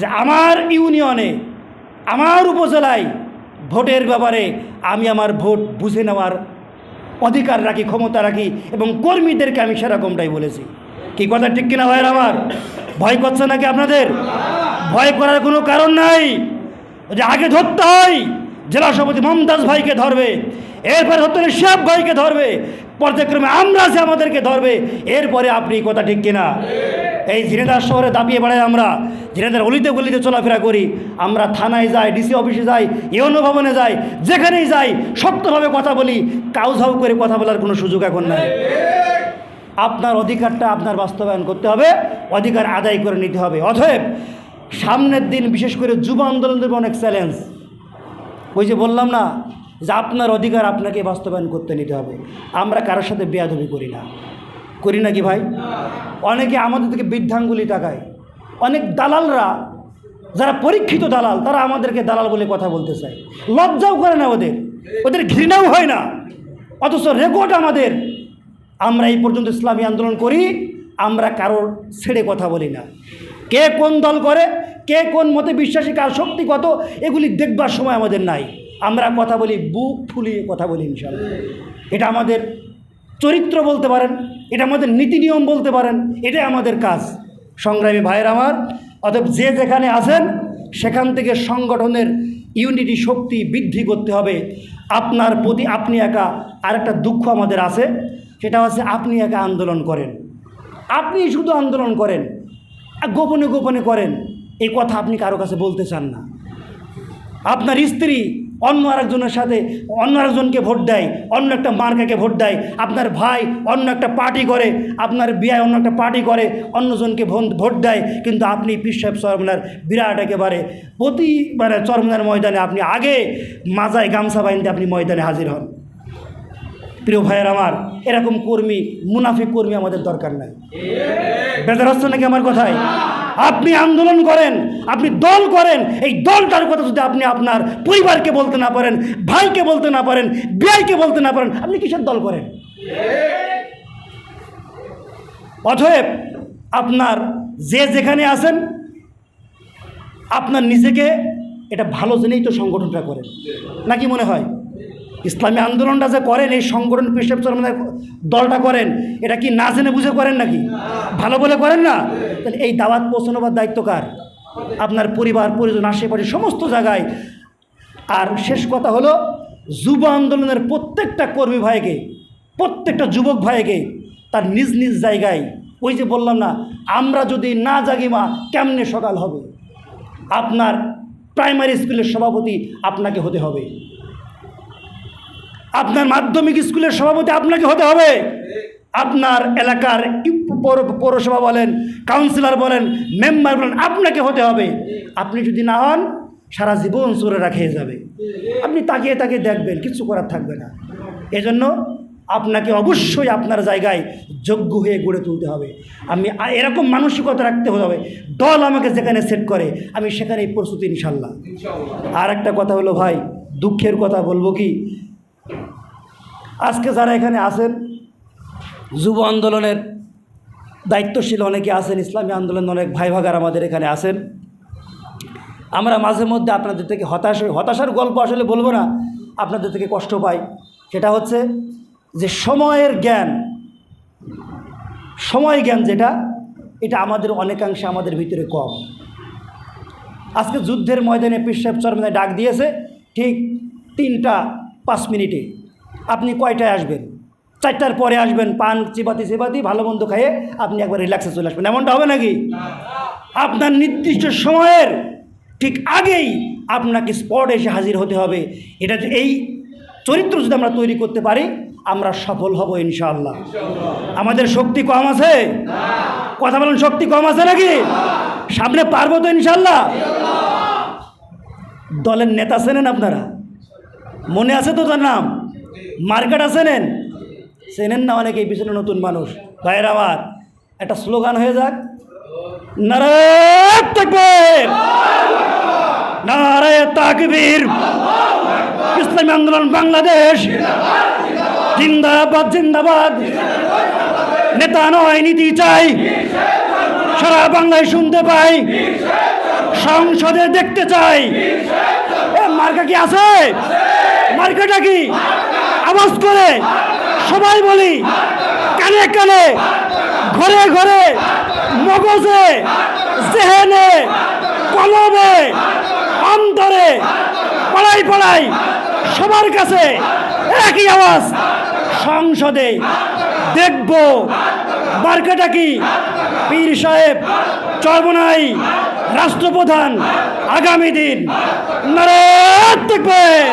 যে আমার ইউনিয়নে, আমার উপজেলায় ভোটের ব্যাপারে আমি আমার ভোট বুঝে নেওয়ার অধিকার রাখি, ক্ষমতা রাখি এবং কর্মীদেরকে আমি সেরকমটাই বলেছি। কি কথা ঠিক কিনা ভাইয়ের আমার? ভয় করছে নাকি আপনাদের? ভয় করার কোনো কারণ নাই। যে আগে ধরতে হয়, জেলা সভাপতি মমতাজ ভাইকে ধরবে, এরপরে ধরতে হলে শেফ ভাইকে ধরবে, পর্যায়ক্রমে আমরা আমাদেরকে ধরবে, এরপরে আপনি কথা ঠিক কিনা? এই ঝিনেদার শহরে দাপিয়ে বেড়াই আমরা। ঝিনেদার অলিতে গলিতে চলাফেরা করি। আমরা থানায় যাই, ডিসি অফিসে যাই ইউনো ভবনে যাই, যেখানেই যাই, শক্তভাবে কথা বলি কাউঝাউ করে কথা বলার কোনো সুযোগ এখন নাই। আপনার অধিকারটা আপনার বাস্তবায়ন করতে হবে, অধিকার আদায় করে নিতে হবে। অতএব, সামনের দিন বিশেষ করে যুব আন্দোলন দেবে অনেক চ্যালেঞ্জ ওই যে বললাম না, যে আপনার অধিকার আপনাকে বাস্তবায়ন করতে নিতে হবে। আমরা কারোর সাথে বেয়াদবি করি না। করি না কি ভাই? অনেকে আমাদের থেকে বৃদ্ধাঙ্গুলি টাকায়। অনেক দালালরা, যারা পরীক্ষিত দালাল, তারা আমাদেরকে দালাল বলে কথা বলতে চায়। লজ্জাও করে না ওদের। ওদের ঘৃণাও হয় না। অথচ রেকর্ড আমাদের। আমরা এই পর্যন্ত ইসলামী আন্দোলন করি, আমরা কারোর ছেড়ে কথা বলি না। কে কোন দল করে, কে কোন মতে বিশ্বাসী, কার শক্তি কত, এগুলি দেখবার সময় আমাদের নাই। আমরা কথা বলি, বুক ফুলিয়ে কথা বলি ইনশাল্লাহ। এটা আমাদের চরিত্র বলতে পারেন, এটা আমাদের নীতি নিয়ম বলতে পারেন, এটাই আমাদের কাজ। সংগ্রামী ভাইয়ের আমার, অতএব যে যেখানে আছেন, সেখান থেকে সংগঠনের ইউনিটি শক্তি বৃদ্ধি করতে হবে। আপনার প্রতি আপনি একা, আরেকটা দুঃখ আমাদের আছে, সেটা হচ্ছে আপনি একা আন্দোলন করেন। আপনি শুধু আন্দোলন করেন গোপনে গোপনে করেন, এই কথা আপনি কারও কাছে বলতে চান না। আপনার স্ত্রী অন্য আরেকজনের সাথে অন্য আরেকজনকে ভোট দেয়, অন্য একটা মার্কাকে ভোট দেয়, আপনার ভাই অন্য একটা পার্টি করে, আপনার বিয়ে অন্য একটা পার্টি করে, অন্যজনকে ভোট দেয়, কিন্তু আপনি পিসাব চরমনার বিরাট একেবারে প্রতি মানে চরমনার ময়দানে আপনি আগে মাজায় গামছা বাইনতে আপনি ময়দানে হাজির হন। প্রিয় ভাইয়ের আমার, এরকম কর্মী, মুনাফিক কর্মী আমাদের দরকার নাই। বেজার হচ্ছে নাকি আমার কথায়? আপনি আন্দোলন করেন, আপনি দল করেন, এই দলটার কথা যদি আপনি আপনার পরিবারকে বলতে না পারেন, ভাইকে বলতে না পারেন বিয়াইকে বলতে না পারেন, আপনি কিসের দল করেন? অতএব আপনার যে যেখানে আছেন, আপনার নিজেকে এটা ভালো জেনেই তো সংগঠনটা করেন। নাকি মনে হয়? ইসলামী আন্দোলনটা যে করেন, এই সংগঠন চরমানের দলটা করেন, এটা কি না জেনে বুঝে করেন নাকি? ভালো বলে করেন না? তাহলে এই দাওয়াত পৌঁছানোবার দায়িত্ব কার? আপনার পরিবার, পরিজন, আশেপাশে সমস্ত জায়গায়। আর শেষ কথা হলো, যুব আন্দোলনের প্রত্যেকটা কর্মী ভাইকে, প্রত্যেকটা যুবক ভাইকে তার নিজ নিজ জায়গায়, ওই যে বললাম না, আমরা যদি না জাগি মা, কেমনে সকাল হবে? আপনার প্রাইমারি স্কুলের সভাপতি আপনাকে হতে হবে। আপনার মাধ্যমিক স্কুলের সভাপতি আপনাকে হতে হবে। আপনার এলাকার পৌরসভা বলেন কাউন্সিলর বলেন মেম্বার বলেন, আপনাকে হতে হবে। আপনি যদি না হন, সারা জীবন চোরে রাখিয়ে যাবে। আপনি তাকিয়ে তাকিয়ে দেখবেন, কিছু করার থাকবে না। এজন্য আপনাকে অবশ্যই আপনার জায়গায় যোগ্য হয়ে গড়ে তুলতে হবে। আমি এরকম মানসিকতা রাখতে হবে, দল আমাকে যেখানে সেট করে, আমি সেখানেই প্রস্তুতি ইনশাল্লাহ আর একটা কথা হলো ভাই, দুঃখের কথা বলব কি? আজকে যারা এখানে আছেন, যুব আন্দোলনের দায়িত্বশীল অনেকে আছেন, ইসলামী আন্দোলনের অনেক ভাই ভাগার আমাদের এখানে আছেন। আমরা মাঝে মধ্যে আপনাদের থেকে হতাশ। হতাশার গল্প আসলে বলব না, আপনাদের থেকে কষ্ট পাই। সেটা হচ্ছে যে সময়ের জ্ঞান, সময় জ্ঞান যেটা, এটা আমাদের অনেকাংশে আমাদের ভিতরে কম। আজকে যুদ্ধের ময়দানে পিসাব চরমনে ডাক দিয়েছে, ঠিক তিনটা পাঁচ মিনিটে। আপনি কয়টায় আসবেন? চারটার পরে আসবেন, পান, চিবাতি চিবাতি ভালো মন্দ খাইয়ে আপনি একবার রিল্যাক্সে চলে আসবেন। এমনটা হবে নাকি? আপনার নির্দিষ্ট সময়ের ঠিক আগেই আপনাকে স্পট এসে হাজির হতে হবে। এটা এই চরিত্র যদি আমরা তৈরি করতে পারি, আমরা সফল হব ইনশাআল্লাহ। আমাদের শক্তি কম আছে? কথা বলেন, শক্তি কম আছে নাকি? সামনে পারব তো ইনশাল্লাহ দলের নেতা চেনেন আপনারা? মনে আছে তো তার নাম? মার্কেট আছেনেন চেনেন না অনেকে পিছনে নতুন মানুষ। ভাইয়ের আমার একটা স্লোগান হয়ে যাক। নারায় তাকবীর! নারায় তাকবীর! ইসলামী আন্দোলন বাংলাদেশ! জিন্দাবাদ জিন্দাবাদ! নেতা নয়, নীতি চাই। সারা বাংলায় শুনতে পাই। সংসদে দেখতে চাই। মার্কা কি আছে? মার্কাটা কি? আওয়াজ করে সবাই বলি, কানে কানে, ঘরে ঘরে, মগজে, জেহেনে, কলমে, অন্তরে পাড়াই পাড়াই সবার কাছে একই আওয়াজ, সংসদে দেখব মার্কাটা কি? পীর সাহেব চর্বনাই রাষ্ট্রপ্রধান, আগামী দিন নারে দেখবেন।